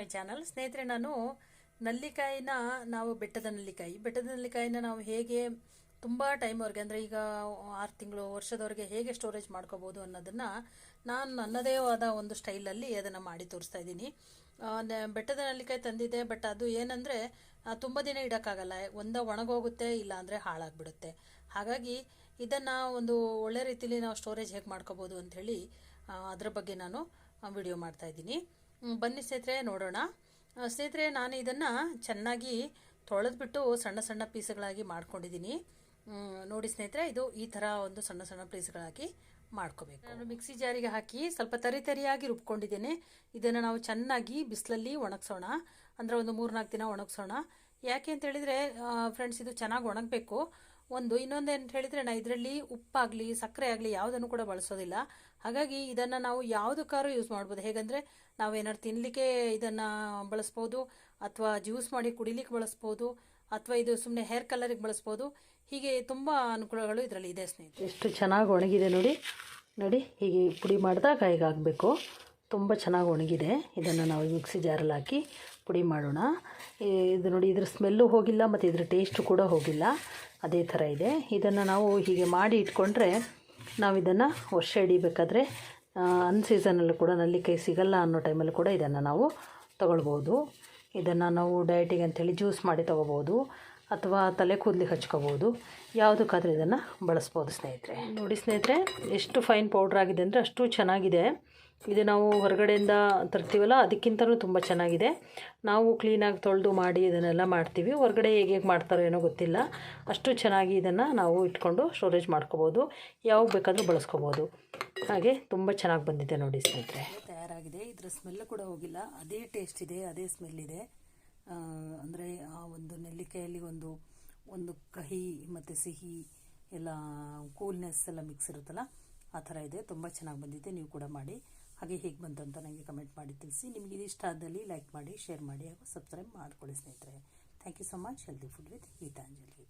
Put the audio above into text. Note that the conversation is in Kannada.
My channel. ಸ್ನೇಹಿತರೆ ನಾನು ನಲ್ಲಿಕಾಯಿನ ನಾವು ಬೆಟ್ಟದ ನಲ್ಲಿಕಾಯಿ. ಬೆಟ್ಟದ ನಲ್ಲಿಕಾಯಿನ ನಾವು ಹೇಗೆ ತುಂಬ ಟೈಮ್ವರೆಗೆ ಅಂದರೆ ಈಗ ಆರು ತಿಂಗಳು ವರ್ಷದವರೆಗೆ ಹೇಗೆ ಸ್ಟೋರೇಜ್ ಮಾಡ್ಕೋಬೋದು ಅನ್ನೋದನ್ನು ನಾನು ನನ್ನದೇ ಆದ ಒಂದು ಸ್ಟೈಲಲ್ಲಿ ಅದನ್ನು ಮಾಡಿ ತೋರಿಸ್ತಾ ಇದ್ದೀನಿ. ಬೆಟ್ಟದ ನಲ್ಲಿಕಾಯಿ ತಂದಿದೆ ಬಟ್ ಅದು ಏನಂದರೆ ತುಂಬ ದಿನ ಇಡೋಕ್ಕಾಗಲ್ಲ. ಒಂದ ಒಣಗೋಗುತ್ತೆ ಇಲ್ಲ ಅಂದರೆ ಹಾಳಾಗ್ಬಿಡುತ್ತೆ. ಹಾಗಾಗಿ ಇದನ್ನು ಒಂದು ಒಳ್ಳೆ ರೀತಿಯಲ್ಲಿ ನಾವು ಸ್ಟೋರೇಜ್ ಹೇಗೆ ಮಾಡ್ಕೋಬೋದು ಅಂಥೇಳಿ ಅದರ ಬಗ್ಗೆ ನಾನು ವಿಡಿಯೋ ಮಾಡ್ತಾ ಹ್ಮ್, ಬನ್ನಿ ಸ್ನೇಹಿತರೆ, ನೋಡೋಣ. ಸ್ನೇಹಿತರೆ, ನಾನು ಇದನ್ನು ಚೆನ್ನಾಗಿ ತೊಳೆದ್ಬಿಟ್ಟು ಸಣ್ಣ ಸಣ್ಣ ಪೀಸ್ಗಳಾಗಿ ಮಾಡ್ಕೊಂಡಿದ್ದೀನಿ. ನೋಡಿ ಸ್ನೇಹಿತರೆ, ಇದು ಈ ಥರ ಒಂದು ಸಣ್ಣ ಸಣ್ಣ ಪೀಸ್ಗಳಾಗಿ ಮಾಡ್ಕೋಬೇಕು. ನಾನು ಮಿಕ್ಸಿ ಜಾರಿಗೆ ಹಾಕಿ ಸ್ವಲ್ಪ ತರಿ ತರಿಯಾಗಿ ರುಬ್ಕೊಂಡಿದ್ದೇನೆ. ಇದನ್ನು ನಾವು ಚೆನ್ನಾಗಿ ಬಿಸಿಲಲ್ಲಿ ಒಣಗಿಸೋಣ. ಅಂದರೆ ಒಂದು ಮೂರ್ನಾಲ್ಕು ದಿನ ಒಣಗಿಸೋಣ. ಯಾಕೆ ಅಂತ ಹೇಳಿದರೆ ಫ್ರೆಂಡ್ಸ್ ಇದು ಚೆನ್ನಾಗಿ ಒಣಗಬೇಕು. ಒಂದು, ಇನ್ನೊಂದು ಅಂತ ಹೇಳಿದರೆ ನಾ ಇದರಲ್ಲಿ ಉಪ್ಪಾಗಲಿ, ಸಕ್ಕರೆ ಆಗಲಿ ಯಾವುದನ್ನು ಕೂಡ ಬಳಸೋದಿಲ್ಲ. ಹಾಗಾಗಿ ಇದನ್ನು ನಾವು ಯಾವುದಕ್ಕಾದ್ರೂ ಯೂಸ್ ಮಾಡ್ಬೋದು. ಹೇಗಂದರೆ ನಾವು ಏನಾದ್ರು ತಿನ್ನಲಿಕ್ಕೆ ಇದನ್ನು ಬಳಸ್ಬೋದು, ಅಥವಾ ಜ್ಯೂಸ್ ಮಾಡಿ ಕುಡಿಲಿಕ್ಕೆ ಬಳಸ್ಬೋದು, ಅಥವಾ ಇದು ಸುಮ್ಮನೆ ಹೇರ್ ಕಲರಿಗೆ ಬಳಸ್ಬೋದು. ಹೀಗೆ ತುಂಬ ಅನುಕೂಲಗಳು ಇದರಲ್ಲಿ ಇದೆ ಸ್ನೇಹಿತರೆ. ಎಷ್ಟು ಚೆನ್ನಾಗಿ ಒಣಗಿದೆ ನೋಡಿ. ನೋಡಿ, ಹೀಗೆ ಪುಡಿ ಮಾಡಿದಾಗ ಹೀಗಾಗಬೇಕು. ತುಂಬ ಚೆನ್ನಾಗಿ ಒಣಗಿದೆ. ಇದನ್ನು ನಾವು ಮಿಕ್ಸಿ ಜಾರಲ್ಲಿ ಹಾಕಿ ಪುಡಿ ಮಾಡೋಣ. ಇದು ನೋಡಿ, ಇದ್ರ ಸ್ಮೆಲ್ಲು ಹೋಗಿಲ್ಲ ಮತ್ತು ಇದ್ರ ಟೇಸ್ಟು ಕೂಡ ಹೋಗಿಲ್ಲ. ಅದೇ ಥರ ಇದೆ. ಇದನ್ನು ನಾವು ಹೀಗೆ ಮಾಡಿ ಇಟ್ಕೊಂಡ್ರೆ ನಾವು ಇದನ್ನು ವರ್ಷ ಹಿಡಿಬೇಕಾದ್ರೆ ಅನ್ ಸೀಸನಲ್ಲೂ ಕೂಡ ನಲ್ಲಿಕಾಯಿ ಸಿಗಲ್ಲ ಅನ್ನೋ ಟೈಮಲ್ಲಿ ಕೂಡ ಇದನ್ನು ನಾವು ತಗೊಳ್ಬೋದು. ಇದನ್ನು ನಾವು ಡಯಟಿಗೆ ಅಂಥೇಳಿ ಜ್ಯೂಸ್ ಮಾಡಿ ತೊಗೋಬೋದು ಅಥವಾ ತಲೆ ಕೂದಲಿಗೆ ಹಚ್ಕೋಬೋದು. ಯಾವುದಕ್ಕಾದರೂ ಇದನ್ನು ಬಳಸ್ಬೋದು ಸ್ನೇಹಿತರೆ. ನೋಡಿ ಸ್ನೇಹಿತರೆ, ಎಷ್ಟು ಫೈನ್ ಪೌಡ್ರ್ ಆಗಿದೆ ಅಂದರೆ ಅಷ್ಟು ಚೆನ್ನಾಗಿದೆ. ಇದು ನಾವು ಹೊರಗಡೆಯಿಂದ ತರ್ತೀವಲ್ಲ ಅದಕ್ಕಿಂತಲೂ ತುಂಬ ಚೆನ್ನಾಗಿದೆ. ನಾವು ಕ್ಲೀನಾಗಿ ತೊಳೆದು ಮಾಡಿ ಇದನ್ನೆಲ್ಲ ಮಾಡ್ತೀವಿ. ಹೊರಗಡೆ ಹೇಗೆ ಹೇಗೆ ಮಾಡ್ತಾರೋ ಏನೋ ಗೊತ್ತಿಲ್ಲ. ಅಷ್ಟು ಚೆನ್ನಾಗಿ ಇದನ್ನು ನಾವು ಇಟ್ಕೊಂಡು ಸ್ಟೋರೇಜ್ ಮಾಡ್ಕೋಬೋದು. ಯಾವಾಗ ಬೇಕಾದರೂ ಬಳಸ್ಕೋಬೋದು. ಹಾಗೆ ತುಂಬ ಚೆನ್ನಾಗಿ ಬಂದಿದೆ ನೋಡಿ ಸ್ನೇಹಿತರೆ. ತಯಾರಾಗಿದೆ. ಇದರ ಸ್ಮೆಲ್ ಕೂಡ ಹೋಗಿಲ್ಲ. ಅದೇ ಟೇಸ್ಟ್ ಇದೆ, ಅದೇ ಸ್ಮೆಲ್ ಇದೆ. ಅಂದರೆ ನೆಲ್ಲಿಕಾಯಲ್ಲಿ ಒಂದು ಒಂದು ಕಹಿ ಮತ್ತು ಸಿಹಿ ಎಲ್ಲ ಕೂಲ್ನೆಸ್ ಎಲ್ಲ ಮಿಕ್ಸ್ ಇರುತ್ತಲ್ಲ, ಆ ಥರ ಇದೆ. ತುಂಬ ಚೆನ್ನಾಗಿ ಬಂದಿದೆ. ನೀವು ಕೂಡ ಮಾಡಿ. ಹಾಗೆ ಹೇಗೆ ಬಂತು ಅಂತ ನನಗೆ ಕಮೆಂಟ್ ಮಾಡಿ ತಿಳಿಸಿ. ನಿಮಗೆ ಇದು ಇಷ್ಟ ಆದಲ್ಲಿ ಲೈಕ್ ಮಾಡಿ ಶೇರ್ ಮಾಡಿ ಹಾಗೂ ಸಬ್ಸ್ಕ್ರೈಬ್ ಮಾಡಿಕೊಳ್ಳಿ ಸ್ನೇಹಿತರೆ. Thank you so much healthy food with Geetanjali